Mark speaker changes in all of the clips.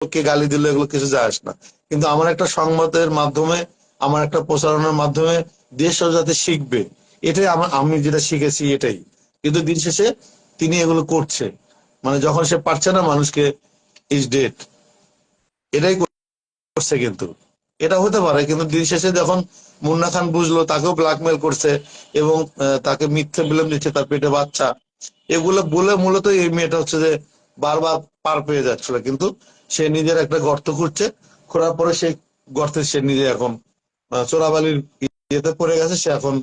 Speaker 1: কে গালি দিল, এগুলো কিছু যায় আসে না। কিন্তু আমার একটা সংবাদের মাধ্যমে, আমার একটা প্রচারণার মাধ্যমে দেশও যাতে শিখবে। এটাই আমার আমি যেটা শিখেছি এটাই। কিন্তু দিন শেষে তিনি এগুলো করছে। মানে যখন সে পারছে না, মানুষকে ইজ ডেট এটাই করছে কিন্তু। এটা হতে পারে, কিন্তু দিন শেষে যখন মুন্না খান বুঝলো, তাকেও ব্ল্যাকমেল করছে এবং তাকে মিথ্যে বিলেম দিচ্ছে তার পেটে বাচ্চা। এগুলো বলে মূলত এই মেয়েটা হচ্ছে যে বারবার পার পেয়ে যাচ্ছিল। কিন্তু সে নিজের একটা গর্ত খুঁড়ছে খোঁড়ার পরে সেই গর্তে সে নিজে এখন চোরাবালির ইয়েতে পড়ে গেছে, সে এখন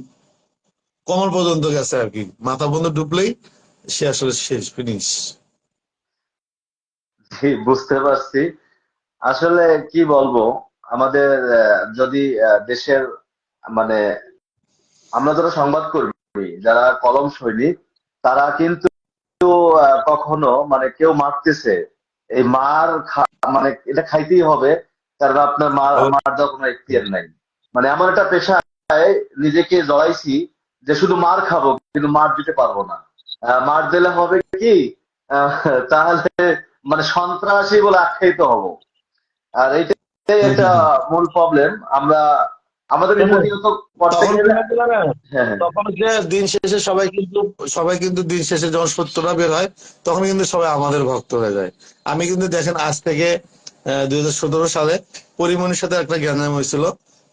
Speaker 1: কমর পর্যন্ত গেছে আর কি। মাথা বন্ধ ডুবলেই সে আসলে শেষ ফিনিশ
Speaker 2: বুঝতে পারছি। আসলে কি বলব, আমাদের যদি দেশের মানে আমরা যারা সংবাদ কর্মী, যারা কলম সৈনিক, তারা কিন্তু কখনো মানে কেউ মারতেছে এই মার মানে এটা খাইতেই হবে কারণ আপনার মার মার দেওয়ার কোনো এখতিয়ার নাই। মানে এমন একটা পেশায় নিজেকে জড়াইছি যে শুধু মার খাব কিন্তু মার দিতে পারব না। মার দিলে হবে কি তাহলে মানে সন্ত্রাসী বলে আখ্যায়িত হব। আর এইটাই একটা মূল প্রবলেম আমরা আমাদের
Speaker 1: তখন হয়?
Speaker 2: হ্যাঁ।
Speaker 1: তখন যে দিন শেষে সবাই কিন্তু সবাই কিন্তু দিন শেষে যখন সত্যটা বের হয় তখন কিন্তু সবাই আমাদের ভক্ত হয়ে যায়। আমি কিন্তু দেখেন আজ থেকে দুই হাজার সতেরো সালে পরিমণির সাথে একটা জ্ঞানাম হয়েছিল।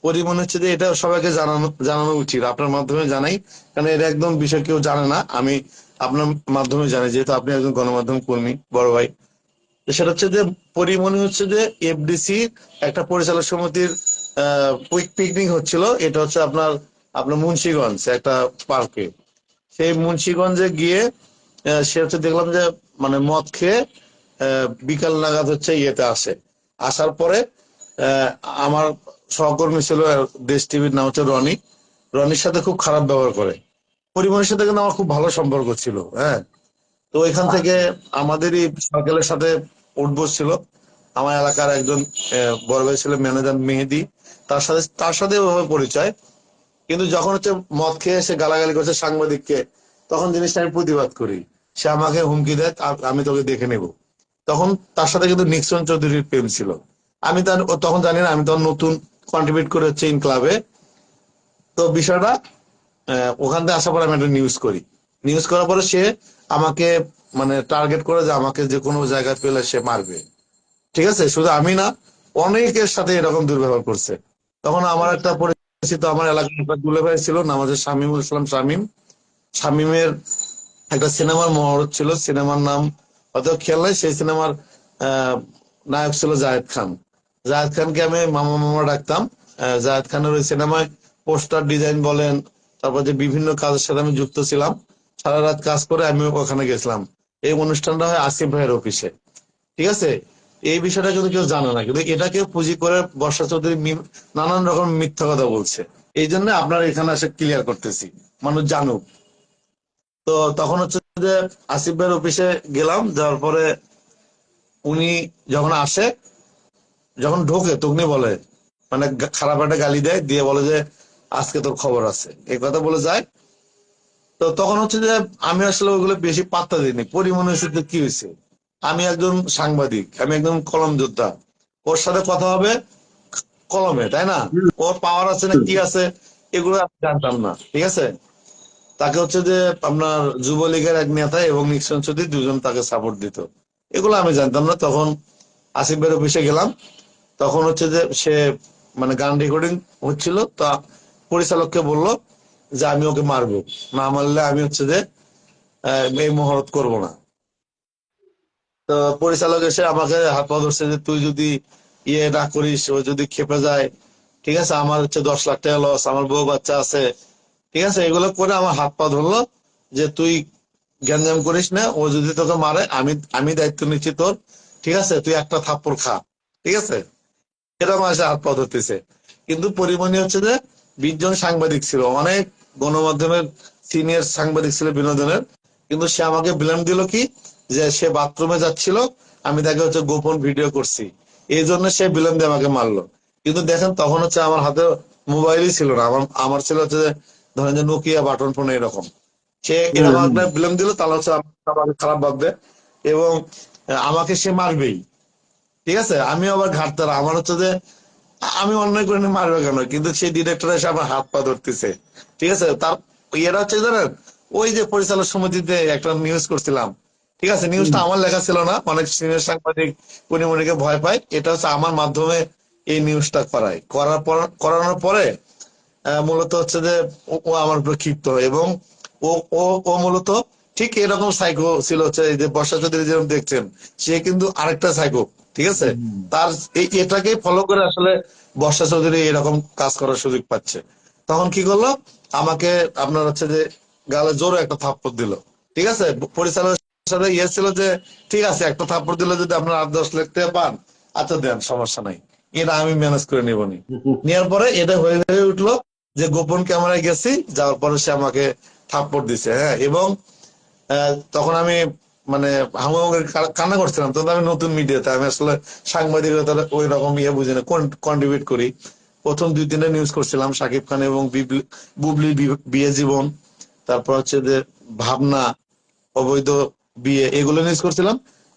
Speaker 1: পরিমণি হচ্ছে যে এটা সবাইকে জানানো জানানো উচিত আপনার মাধ্যমে জানাই। কারণ এটা একদম বিষয় কেউ জানে না আমি আপনার মাধ্যমে জানি যেহেতু আপনি একজন গণমাধ্যম কর্মী বড় ভাই। সেটা হচ্ছে যে পরিমণি হচ্ছে যে এফডিসি একটা পরিচালক সমিতির পিকনিক হচ্ছিল এটা হচ্ছে আপনার আপনার মুন্সিগঞ্জ একটা পার্কে। সেই মুন্সিগঞ্জে গিয়ে সে হচ্ছে দেখলাম যে মানে মদ খেয়ে আহ, বিকাল নাগাদ হচ্ছে ইয়েতে আসে। আসার পরে আহ, আমার সহকর্মী ছিল দেশ টিভির নাম হচ্ছে রনি। রনির সাথে খুব খারাপ ব্যবহার করে। পরিমণের সাথে কিন্তু আমার খুব ভালো সম্পর্ক ছিল হ্যাঁ। তো এখান থেকে আমাদেরই সরকারের সাথে উঠবস ছিল। আমার এলাকার একজন বড় ভাই ছিল ম্যানেজার মেহেদি। তার সাথে তার সাথে ওভাবে পরিচয়। কিন্তু যখন হচ্ছে মদ খেয়ে এসে গালাগালি করছে সাংবাদিককে, তখন জিনিসটা আমি প্রতিবাদ করি। সে আমাকে হুমকি দেয় আমি তোকে দেখে নেব। তখন তার সাথে কিন্তু নিক্সন চৌধুরীর প্রেম ছিল। আমি তার তখন জানি না, আমি তখন নতুন কন্ট্রিবিউট করে হচ্ছে ইন ক্লাবে তো বিষয়টা ওখান থেকে আসার পর আমি একটা নিউজ করি। নিউজ করার পরে সে আমাকে মানে টার্গেট করে যে আমাকে যে কোনো জায়গায় পেলে সে মারবে। ঠিক আছে? শুধু আমি না অনেকের সাথে এরকম দুর্ব্যবহার করছে। তখন আমার একটা পরিচিত আমার এলাকার দুলে ভাই ছিল নাম হচ্ছে শামিমুল ইসলাম শামিম। শামিমের একটা সিনেমার মহরত ছিল, সিনেমার নাম হয়তো খেয়াল নাই, সেই সিনেমার নায়ক ছিল জায়েদ খান। জাহেদ খানকে আমি মামা মামা ডাকতাম। জায়েদ খানের ওই সিনেমায় পোস্টার ডিজাইন বলেন, তারপর যে বিভিন্ন কাজের সাথে আমি যুক্ত ছিলাম, সারা রাত কাজ করে আমি ওখানে গেছিলাম। এই অনুষ্ঠানটা হয় আসিফ ভাইয়ের অফিসে। ঠিক আছে? এই বিষয়টা কিন্তু কেউ জানে না, কিন্তু এটাকে পুঁজি করে বর্ষা চৌধুরী নানান রকম মিথ্যা কথা বলছে। এই জন্য আপনার এখানে এসে ক্লিয়ার করতেছি, মানুষ জানুক। তো তখন হচ্ছে যে আসিফ ভাইয়ের অফিসে গেলাম, যাওয়ার পরে উনি যখন আসে, যখন ঢোকে তখনই বলে মানে খারাপ একটা গালি দেয়, দিয়ে বলে যে, আজকে তোর খবর আছে। এই কথা বলে যায়। তো তখন হচ্ছে যে আমি আসলে ওইগুলো বেশি পাত্তা দিইনি। পরিমণের সাথে কি হয়েছে? আমি একজন সাংবাদিক আমি একদম কলম যোদ্ধা। ওর সাথে কথা হবে কলমে তাই না? ওর পাওয়ার আছে না কি আছে এগুলো আমি জানতাম না ঠিক আছে? তাকে হচ্ছে যে আপনার যুবলীগের এক নেতা এবং নিক্সন চৌধুরী দুজন তাকে সাপোর্ট দিত। এগুলো আমি জানতাম না তখন আসিফের অফিসে গেলাম। তখন হচ্ছে যে সে মানে গান রেকর্ডিং হচ্ছিল তা পরিচালককে বলল যে আমি ওকে মারবো না মারলে আমি হচ্ছে যে এই মহরত করব না। তো পরিচালক এসে আমাকে হাত পা ধরছে যে, তুই যদি ইয়ে না করিস, ও যদি খেপে যায়, ঠিক আছে? আমার হচ্ছে দশ লাখ টাকা লস আমার বউ বাচ্চা আছে। ঠিক আছে? এগুলো করে আমার হাত পা ধরলো যে, তুই গ্যাঞ্জাম করিস না, ও যদি তোকে মারে, আমি আমি দায়িত্ব নিচ্ছি তোর, ঠিক আছে? তুই একটা থাপ্পড় খা। ঠিক আছে? এরকম আসে হাত পা ধরতেছে। কিন্তু পরিমণি হচ্ছে যে, বিশ জন সাংবাদিক ছিল, অনেক গণমাধ্যমের সিনিয়র সাংবাদিক ছিল বিনোদনের। কিন্তু সে আমাকে ব্লেম দিল কি? যে সে বাথরুমে যাচ্ছিল আমি তাকে হচ্ছে গোপন ভিডিও করছি। এই জন্য সে ব্লেম দিয়ে আমাকে মারলো। কিন্তু দেখেন তখন হচ্ছে আমার হাতে মোবাইলই ছিল না। আমার আমার ছিল হচ্ছে ধরেন যে নোকিয়া বাটন ফোন এরকম। সে এরকম একটা ব্লেম দিল তাহলে হচ্ছে আমাকে খারাপ ভাববে। এবং আমাকে সে মারবেই। ঠিক আছে? আমি আবার ঘাটতারা। আমার হচ্ছে যে আমি অন্যায় করে মারবে কেন? কিন্তু সেই ডিরেক্টর এসে আমার হাত পা ধরতেছে। ঠিক আছে? তার ইয়েরা হচ্ছে জানেন ওই যে পরিচালক সমিতিতে একটা নিউজ করছিলাম। ঠিক আছে নিউজটা আমার লেখা ছিল না অনেক সিনিয়র সাংবাদিক উনি মনিকে ভয় পায়। এটা হচ্ছে আমার মাধ্যমে এই নিউজটা করায়। করার পর করানোর পরে মূলত হচ্ছে যে ও- আমার উপর ক্ষিপ্ত। হয় এবং ও ও ও মূলত ঠিক এরকম সাইকো ছিল হচ্ছে এই যে বর্ষা চৌধুরী যেরকম দেখছেন সে কিন্তু আরেকটা সাইকো ঠিক আছে? তার এই এটাকে ফলো করে আসলে বর্ষা চৌধুরী এরকম কাজ করার সুযোগ পাচ্ছে। তখন কি করল? আমাকে আপনার হচ্ছে যে গালে জোরে একটা থাপ্পড় দিল। ঠিক আছে? পরিচালকের সাথে ইয়ে ছিল যে ঠিক আছে একটা থাপ্পড় দিলে যদি আপনার আট দশ লাখ টাকা পান আচ্ছা দেন সমস্যা নাই। এটা আমি ম্যানেজ করে নিবনি নেওয়ার পরে এটা হয়ে হয়ে উঠল যে গোপন ক্যামেরায় গেছি যাওয়ার পরে সে আমাকে থাপ্পড় দিছে হ্যাঁ? এবং তখন আমি মানে কান্না করছিলাম। তখন আমি নতুন মিডিয়াতে আমি আসলে সাংবাদিকতার ওই রকম ইয়ে বুঝি না কন্ট্রিবিউট করি। প্রথম দুই তিনটা নিউজ করছিলাম সাকিব খান এবং বিবলি- বুবলির বিয়ে জীবন। তারপর হচ্ছে যে ভাবনা অবৈধ বিয়ে এগুলো নিউজ করছিলাম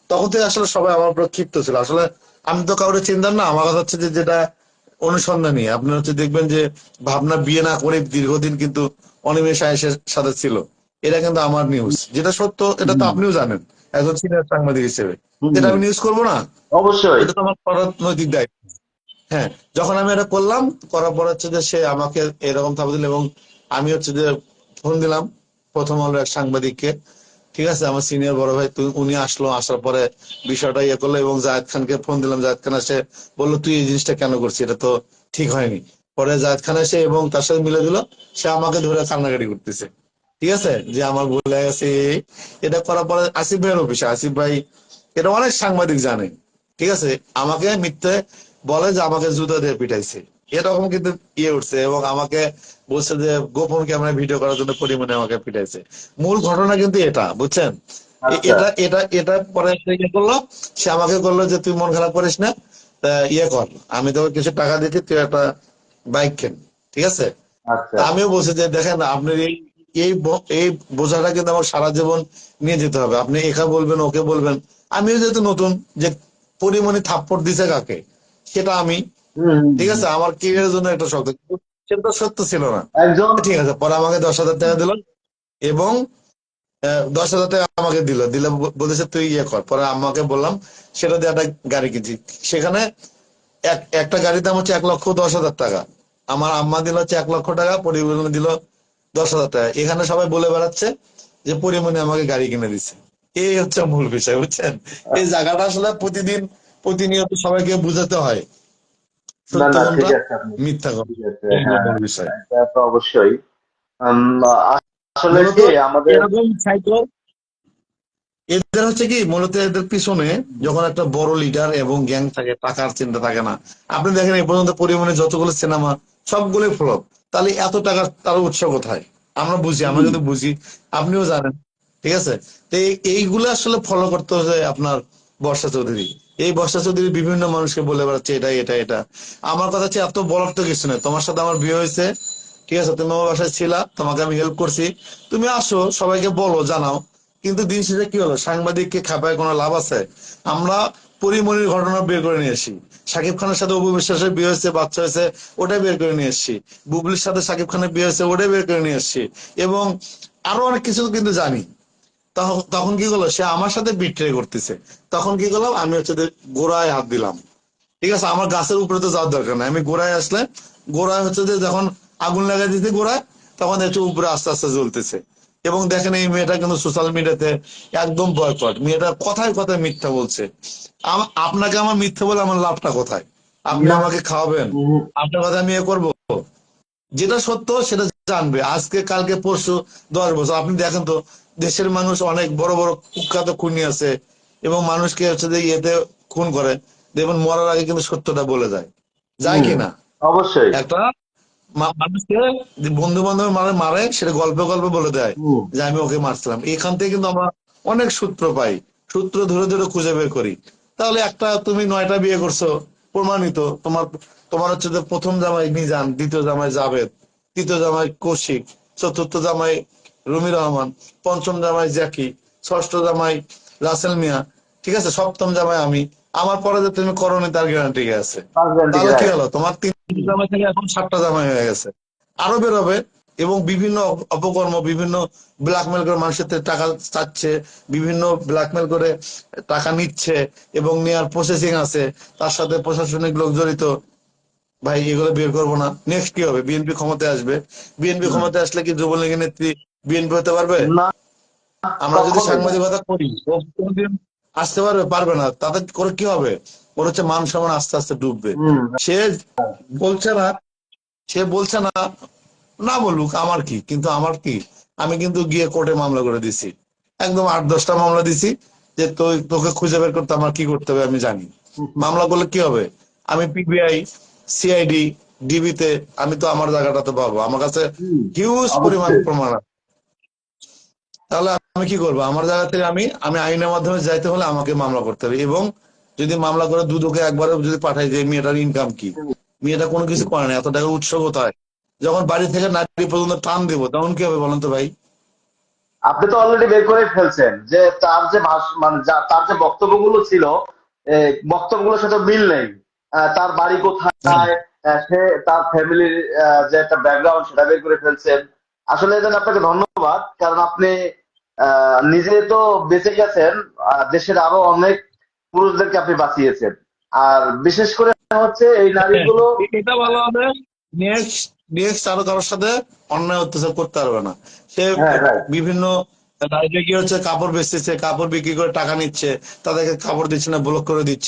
Speaker 1: তখন থেকে আসলে সবাই আমার উপর ক্ষিপ্ত ছিল। আসলে আমি তো কাউরে চিন্তাম না আমার কথা হচ্ছে যে যেটা অনুসন্ধানী আপনি হচ্ছে দেখবেন যে ভাবনা বিয়ে না করে দীর্ঘদিন কিন্তু অনিমেষ আয়েশের সাথে ছিল। এটা কিন্তু আমার নিউজ যেটা সত্য এটা তো আপনিও জানেন একজন সিনিয়র সাংবাদিক হিসেবে। এটা আমি নিউজ করব না?
Speaker 2: অবশ্যই।
Speaker 1: এটা তো আমার রাজনৈতিক দায়িত্ব। হ্যাঁ যখন আমি এটা করলাম করার পর হচ্ছে যে সে আমাকে এরকম থাপ দিল এবং আমি হচ্ছে যে ফোন দিলাম প্রথম হলো এক সাংবাদিককে। ঠিক আছে, আমার সিনিয়র বড় ভাই তুই উনি আসলো, আসার পরে বিষয়টা ইয়ে করল এবং জায়েদ খানকে ফোন দিলাম। জায়েদ খান এসে বলল, তুই এই জিনিসটা কেন করছিস? এটা তো ঠিক হয়নি। পরে জায়েদ খান এসে এবং তার সাথে মিলে দিল, সে আমাকে ধরে কান্নাকাটি করতেছে। ঠিক আছে? যে আমার ভুল গেছে। এটা করার পরে আসিফ ভাইয়ের অফিসে, আসিফ ভাই, এটা অনেক সাংবাদিক জানে। ঠিক আছে? আমাকে মিথ্যে বলে যে আমাকে জুতা দিয়ে পিটাইছে। এরকম কিন্তু ইয়ে উঠছে এবং আমাকে বলছে যে গোপন ক্যামেরায় ভিডিও করার জন্য পরিমাণে আমাকে পিটাইছে। মূল ঘটনা কিন্তু এটা বুঝছেন?
Speaker 2: আচ্ছা।
Speaker 1: এটা এটা এটা পরে ইয়ে করল সে আমাকে করল যে তুই মন খারাপ করিস না ইয়ে কর আমি তোকে কিছু টাকা দিচ্ছি তুই একটা বাইক কেন? ঠিক আছে?
Speaker 2: আচ্ছা।
Speaker 1: আমিও বলছি যে দেখেন আপনার এই এই এই বোঝাটা কিন্তু আমার সারা জীবন নিয়ে যেতে হবে। আপনি একা বলবেন ওকে বলবেন। আমিও যেহেতু নতুন যে পরিমণি থাপ্পড় দিছে কাকে সেটা আমি। ঠিক আছে আমার কেরিয়ারের জন্য একটা কিন্তু সেটা সত্য ছিল না।
Speaker 2: একজন
Speaker 1: ঠিক আছে পরে আমাকে দশ হাজার টাকা দিল এবং দশ হাজার টাকা আমাকে দিল। দিলে বলেছে তুই ইয়ে কর। পরে আমাকে বললাম সেটা দিয়ে একটা গাড়ি কিনছি। সেখানে এক একটা গাড়ির দাম হচ্ছে এক লক্ষ দশ হাজার টাকা। আমার আম্মা দিল হচ্ছে এক লক্ষ টাকা পরিবহন দিল দশ হাজার টাকা। এখানে সবাই বলে বেড়াচ্ছে যে পরিমণি আমাকে গাড়ি কিনে দিচ্ছে এই হচ্ছে মূল বিষয় বুঝছেন? এই জায়গাটা আসলে প্রতিদিন প্রতিনিয়ত সবাইকে বুঝাতে হয়।
Speaker 2: না না ঠিক আছে
Speaker 1: মিথ্যা
Speaker 2: হ্যাঁ
Speaker 1: মূল বিষয়।
Speaker 2: এটা তো অবশ্যই। আসলে কি আমাদের
Speaker 1: এরকম সাইকো এদের হচ্ছে কি মূলত এদের পিছনে যখন একটা বড় লিডার এবং গ্যাং থাকে টাকার চিন্তা থাকে না। আপনি দেখেন এই পর্যন্ত পরিমাণে যতগুলো সিনেমা সবগুলোই ফ্লপ তাহলে এত টাকা তার উৎস কোথায়? আমরা বুঝি আমরা যদি বুঝি আপনিও জানেন ঠিক আছে? তো এইগুলো আসলে ফলো করতে হবে আপনার বর্ষা চৌধুরী। এই বর্ষা চৌধুরী বিভিন্ন মানুষকে বলে বেড়াচ্ছে এটা এটা এটা। আমার কথা হচ্ছে, এত বলার তো কিছু নয় তোমার সাথে আমার বিয়ে হয়েছে, ঠিক আছে? তুমি আমার বাসায় ছিলা, তোমাকে আমি হেল্প করছি। তুমি আসো, সবাইকে বলো, জানাও। কিন্তু দিন শেষে কি হলো? সাংবাদিককে খাপায় কোনো লাভ আছে? আমরা পরিমণির ঘটনা বের করে নিয়ে আসি। সাকিব খানের সাথে অপু বিশ্বাসের বিয়ে হয়েছে, বাচ্চা হয়েছে, ওটাই বের করে নিয়ে এসছি বুবলির সাথে সাকিব খানের বিয়ে হয়েছে, ওটাই বের করে নিয়ে এসছি এবং আরও অনেক কিছু কিন্তু জানি। তখন কি করল? সে আমার সাথে বিট্রে করতেছে। তখন কি করলাম? আমি হচ্ছে গোড়ায় হাত দিলাম। ঠিক আছে? আমার গাছের উপরে তো যাওয়ার দরকার নাই। আমি গোড়ায় আসলে গোড়ায় হচ্ছে যে যখন আগুন লাগাই দিতে গোড়ায় তখন একটু উপরে আস্তে আস্তে জ্বলতেছে। এবং দেখেন এই মেয়েটা কিন্তু সোশ্যাল মিডিয়াতে একদম বয়কট মেয়েটা কথায় কথায় মিথ্যা বলছে। আপনাকে আমার মিথ্যা বলে আমার লাভটা কোথায়? আপনি আমাকে খাওয়াবেন। আপনার কথা আমি এ করব। যেটা সত্য সেটা জানবে। আজকে কালকে পরশু দশ বছর। আপনি দেখেন তো দেশের মানুষ অনেক বড় বড় কুখ্যাত খুনি আছে এবং মানুষকে হচ্ছে যে ইয়েতে খুন করে দেখবেন মরার আগে কিন্তু সত্যটা বলে যায়। যায়
Speaker 2: হুম।
Speaker 1: কি না
Speaker 2: অবশ্যই।
Speaker 1: একটা মানুষকে বন্ধু বান্ধব মারে মারে সেটা গল্পে গল্পে বলে দেয় যে আমি ওকে মারছিলাম। এখান থেকে কিন্তু আমরা অনেক সূত্র পাই। সূত্র ধরে ধরে খুঁজে বের করি। তাহলে একটা তুমি নয়টা বিয়ে করছ প্রমাণিত। তোমার তোমার হচ্ছে যে প্রথম জামাই মিজান দ্বিতীয় জামাই জাভেদ তৃতীয় জামাই কৌশিক চতুর্থ জামাই রুমি রহমান পঞ্চম জামাই জ্যাকি ষষ্ঠ জামাই রাসেল মিয়া ঠিক আছে? সপ্তম জামাই আমি। আমার পরে যে তুমি করনি তার গ্যারান্টি আছে? তাহলে কি হলো? তোমার তিন জামাই থেকে এখন সাতটা জামাই হয়ে গেছে। আরও বেরোবে এবং বিভিন্ন অপকর্ম বিভিন্ন ব্ল্যাকমেল করে মানুষের থেকে টাকা চাচ্ছে বিভিন্ন ব্ল্যাকমেল করে টাকা নিচ্ছে এবং নেওয়ার প্রসেসিং আছে। তার সাথে প্রশাসনিক লোক জড়িত। ভাই এগুলো বের করব না। নেক্সট কি হবে? বিএনপি ক্ষমতায় আসবে। বিএনপি ক্ষমতায় আসলে কি যুবলীগের নেত্রী বিএনপি হতে পারবে? আমরা যদি সাংবাদিকতা করি আসতে পারবে? পারবে না। তাতে করে কি হবে? ওর হচ্ছে মান সম্মান আস্তে আস্তে ডুববে। সে বলছে না সে বলছে না না বলুক আমার কি? কিন্তু আমার কি? আমি কিন্তু গিয়ে কোর্টে মামলা করে দিছি। একদম আট দশটা মামলা দিছি যে তো তোকে খুঁজে বের করতে আমার কি করতে হবে আমি জানি। মামলা করলে কি হবে? আমি পিবিআই সিআইডি ডিবিতে আমি তো আমার জায়গাটাতে পাবো। আমার কাছে হিউজ পরিমাণ প্রমাণ আছে। তাহলে আমি কি করব? আমার জায়গা থেকে আমি আমি আইনের মাধ্যমে যাইতে হলে আমাকে মামলা করতে হবে এবং যদি মামলা করে দুদকে একবার যদি পাঠাই যে মেয়েটার ইনকাম কি? মেয়েটা কোনো কিছু করে না এত টাকা উৎস কোথায় যখন বাড়ি থেকে নারী পর্যন্ত টান দেবো তখন কি হবে বলেন তো ভাই?
Speaker 2: আপনি তো অলরেডি বের করে ফেলছেন যে তার যে মানে তার যে বক্তব্যগুলো ছিল বক্তব্যগুলোর সাথে মিল নেই। তার বাড়ি কোথায়? সে তার ফ্যামিলির যে একটা ব্যাকগ্রাউন্ড সেটা বের করে ফেলছেন। আসলে এজন্য আপনাকে ধন্যবাদ কারণ আপনি নিজে তো বেঁচে গেছেন দেশের আরও অনেক পুরুষদেরকে আপনি বাঁচিয়েছেন। আর বিশেষ করে হচ্ছে এই নারীগুলো
Speaker 1: এটা ভালো হবে নেক্সট নেক্সট আরও কারোর সাথে অন্যায় অত্যাচার করতে পারবে না। সে
Speaker 2: হ্যাঁ,
Speaker 1: বিভিন্ন নারীরা কি হচ্ছে কাপড় বেচতেছে কাপড় বিক্রি করে টাকা নিচ্ছে তাদেরকে কাপড় দিচ্ছে না ব্লক করে দিচ্ছে।